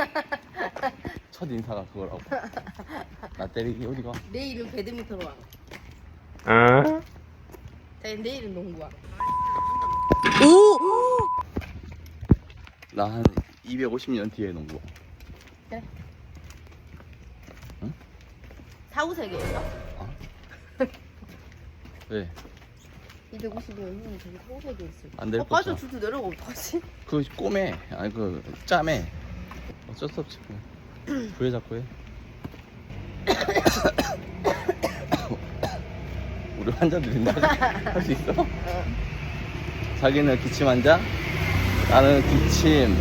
첫 인사가 그거라고. 나 때리기 어디 가? 내일은 배드민턴 왕. 응? 자, 내일은 농구 왕. 나한 250년 뒤에 농구. 사후 세계에서 왜? 250년 후는 저기 사후 세계에 있을 안될 어, 빠져. 주도 내려가 어떡하지? 그 꼬매. 아니 그 짬에. 어쩔 수 없지. 뭐. 부여 잡고 해. 우리 환자들이 할수 있어? 자기는 기침 환자, 나는 기침,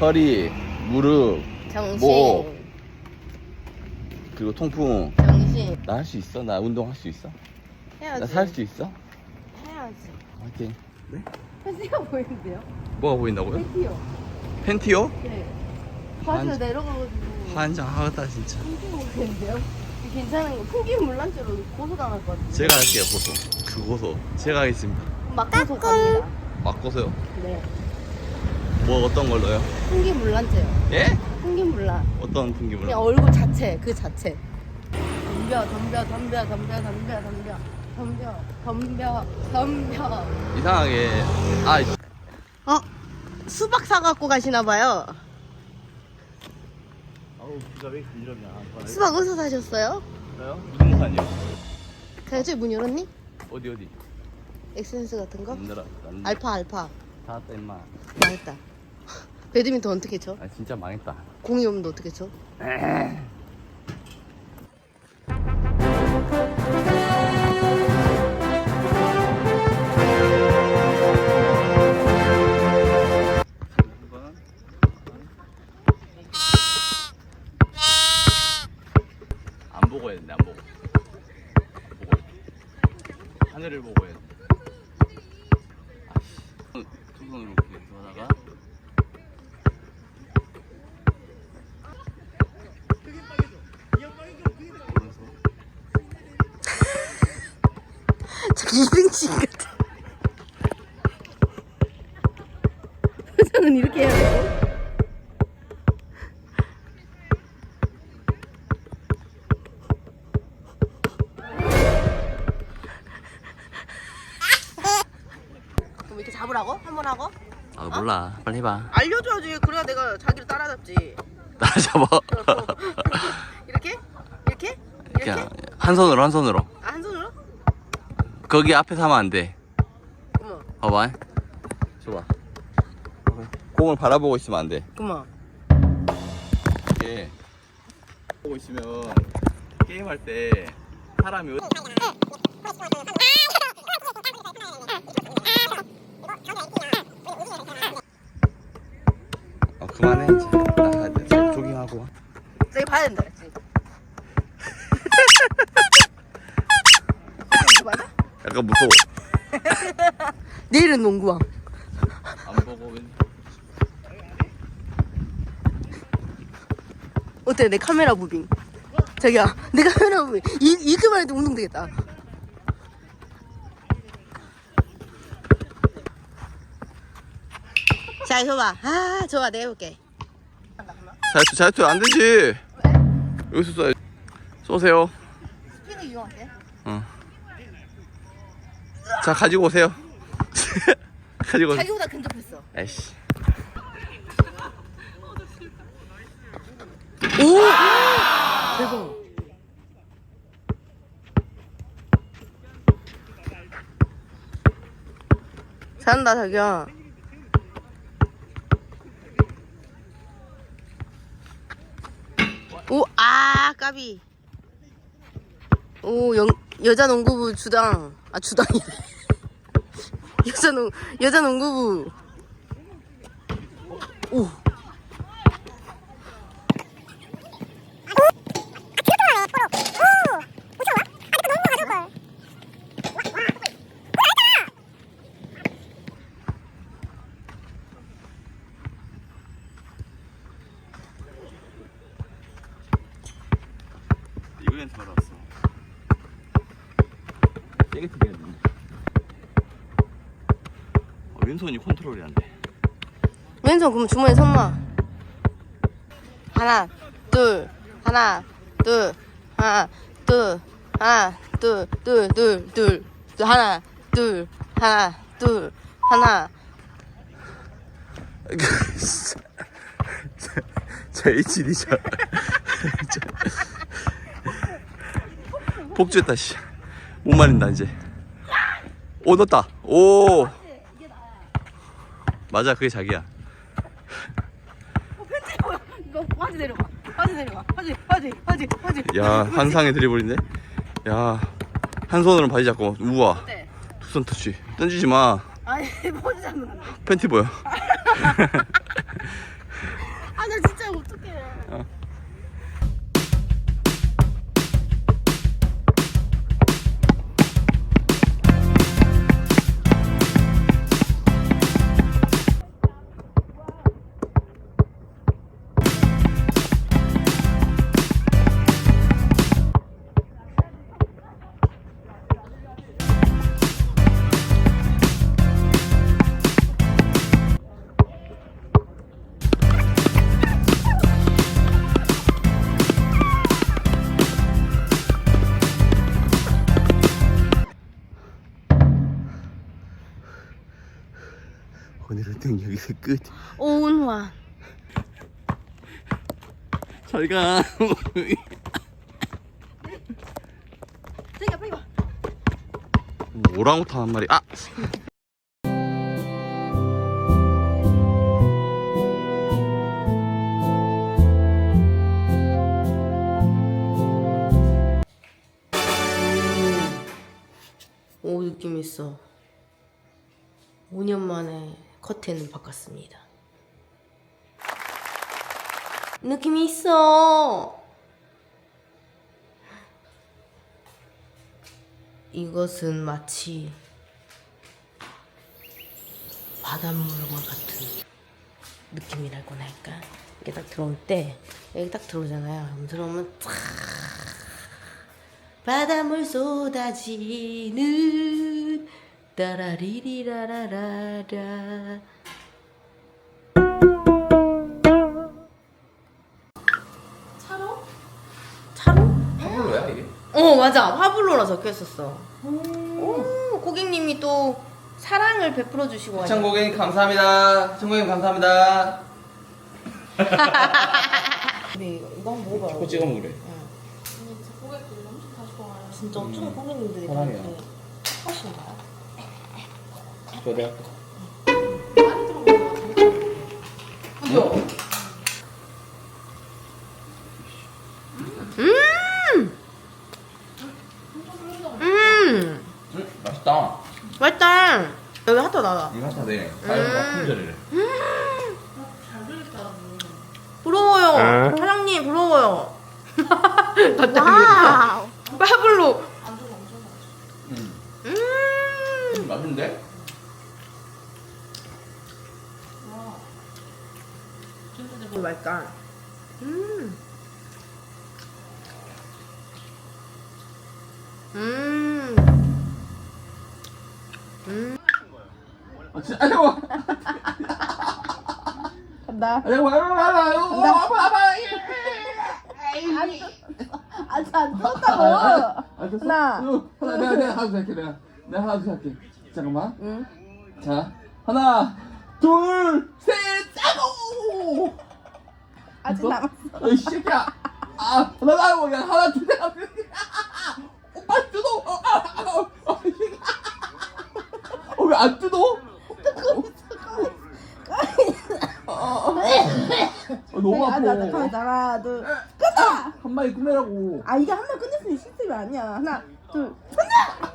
허리, 무릎, 정신. 뭐? 그리고 통풍. 정신. 나 할 수 있어? 나 운동할 수 있어? 해야지. 나 살 수 있어? 해야지. 화이팅. 팬티가 보이는데요? 뭐가 보인다고요? 팬티요. 팬티요? 네. 바지가 환- 내려가가지고. 환장 하겠다 진짜. 팬티 먹겠는데요? 괜찮은 거. 포기 물란죄로 고소당할 것 같아요. 제가 할게요 고소. 그 고소. 제가 하겠습니다. 막 고소 갑니다. 맞고서요. 네. 뭐 어떤 걸로요? 풍기 물란죄요. 예? 풍기 물란. 어떤 분기물? 그냥 얼굴 자체 그 자체 덤벼 덤벼 덤벼 덤벼 덤벼 덤벼 덤벼 덤벼 덤벼 이상하게 아 이- 어 수박 사 갖고 가시나 봐요 아우 비가 왜 이렇게 이러냐. 수박 어디서 사셨어요? 저요? 무슨 산이요? 가야지 문 열었니? 어디 어디? 엑센스 같은 거? 안 들어. 안 알파 알파 다 왔다 임마. 망했다 배드민턴 어떻게 쳐? 아 진짜 망했다. 공이 없는데 어떻게 쳐? 보고 해야 되는데 안 보고. 보고. 하늘을 보고 해야 돼. 아씨. 두 손으로 이렇게 오른손. 자기 이빙치 같아 저는 이렇게 해야 돼 몰라. 빨리 해봐. 알려줘야지 그래야 내가 자기를 따라잡지 나 잡아. 이렇게? 이렇게? 이렇게? 그냥 한 손으로 한 손으로. 아, 한 손으로? 거기 앞에 서면 안 돼. 그만 봐봐. 줘봐. 공을 바라보고 있으면 안 돼. 그만 이게 보고 있으면 게임할 때 사람이 어디- 어 그만해 이제. 나가야 돼. 조깅하고 와. 저기 봐야 된다 그랬지 이거 맞아? 약간 무서워. 내일은 농구왕. 안 보고 왠- 어때 내 카메라 무빙? 자기야 내 카메라 무빙. 이, 이렇게만 해도 운동 되겠다 자 이거 봐 아 좋아 내가 해볼게. 자유투 자유투 안 되지? 여기서 쏴 쏘세요. 스피드 이용할게 자 가지고 오세요. 가지고 오세요. 자기보다 근접했어. 에이씨. 오! 대박. 잘한다 자기야 오 아 까비. 오 영, 여자 농구부 주당. 아 주당이 여자 농 여자 농구부 오 이거 연습하러 왔어 세게 튀겨야 되네 어, 왼손이 컨트롤이 안돼 왼손 그럼 주머니에 손놔 하나 둘 하나 둘 하나 둘 하나 둘둘둘둘 하나 둘 하나 둘 하나 저 HD죠. 폭주했다 씨. 못 말린다 이제. 오 넣었다. 오. 맞아 그게 자기야. 이거 화지 내려가 화지 내려가 화지 화지 화지 화지 야 환상의 드리블인데. 야한 손으로 바지 잡고 우와. 네. 두손 터치. 던지지 마. 아니 포즈 잡는 거. 팬티 보여. 오늘은 여기서 끝. 오은환 잘 가. 생각 빨리 와 오랑우탄 한 마리. 아. 오 느낌 있어 5년 만에 커튼을 바꿨습니다. 느낌이 있어. 이것은 마치 바닷물과 같은 느낌이라고나 할까? 이게 딱 들어올 때 여기 딱 들어오잖아요. 그럼 들어오면 쫙 바닷물 쏟아지는 따라리리라라라라 차로? 차로? 파블로야 이게? 어 맞아 파블로라 적혀 있었어 오 고객님이 또 사랑을 베풀어 주시고 가죠 고객님 감사합니다. 청고객님 감사합니다. 근데 이거, 이거 한번 먹어봐요 코 찍어 먹으래. 진짜 엄청 고객님들이 사랑해요. 그렇게 하시나요? 저 내가 음! 음, 맛있다. 맛있다. 여기 핫도 나다 이거 다 되네. 다이어트가 품절이래. 부러워요. 아. 사장님 부러워요. 와우. 파블로. 음. 음! 음, 맛있는데? 이거 맛있다 음 음. 음. 아, 진짜, 아, 잠깐만. 간다. 아, 잠깐만. 아, 아, 아, 봐봐. 아직 안 떴다고. 아, 됐어? 하나. 하나, 내가, 내가 하나, 할게, 내가. 내가 하나, 할게. 잠깐만. 응. 자, 하나, 둘, 셋, 짜고! 아직 남았어. 어이, 새끼야. 아, 하나, 뭐야. 하나, 둘, 셋. 오빠, 뜯어. 어, 아, 아, 어, 어, 이 새끼야. 어, 왜안 뜯어? 어, 너무 아파. 하나, 둘, 하나, 둘. 한 마리 끝내라고. 아 이게 한 번 끝낼 수 있는 시스템이 아니야. 하나, 둘. 하나,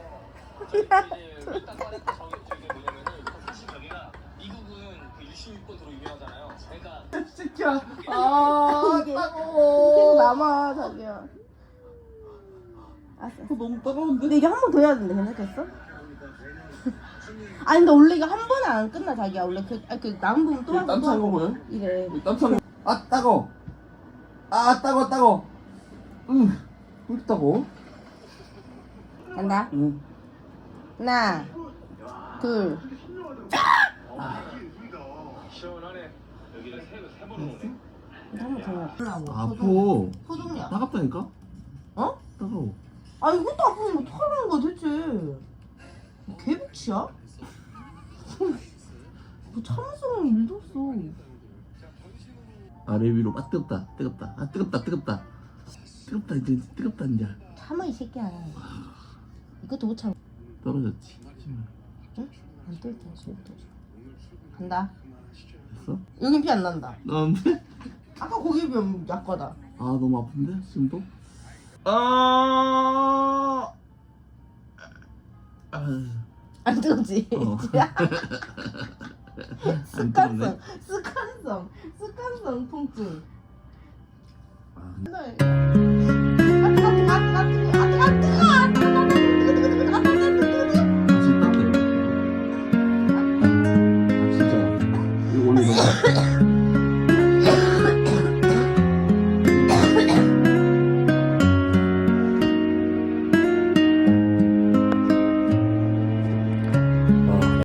둘. 이 새끼야. 아, 이게- 따가워. 계속 남아 자기야. 알았어. 어, 너무 따가운데? 근데 이게 한 번 더 해야 되는데 괜찮겠어? 아니 근데 원래 이거 한 번에 안 끝나 자기야. 원래 그, 아니, 그 남은 부분 또 하고 또 땀찬 거 하고. 보여? 이래. 거. 아, 따가워. 아, 따가워, 따가워. 응. 왜 이렇게 따가워? 간다. 응. 하나, 둘. 한번 더 하려고. 아파 소독약. 따갑다니까? 어? 따가워 아 이것도 아프면 어떡하라는 거야 대체. 개복치야? 뭐 참을성은 일도 없어. 아래 위로 아 뜨겁다 뜨겁다 아 뜨겁다 뜨겁다 뜨겁다 이제 뜨겁다 이제 참아 이 새끼야. 이것도 못 참아. 떨어졌지 응? 안 떨다 지금도. 간다. 됐어? 여긴 피 안 난다. 나는데? 아까 비하면 약과다. 아 너무 아픈데 지금도? 아, 아... 안? 어. 안 습관성, 뜨겁네 습관성, 습관성 통증. 아,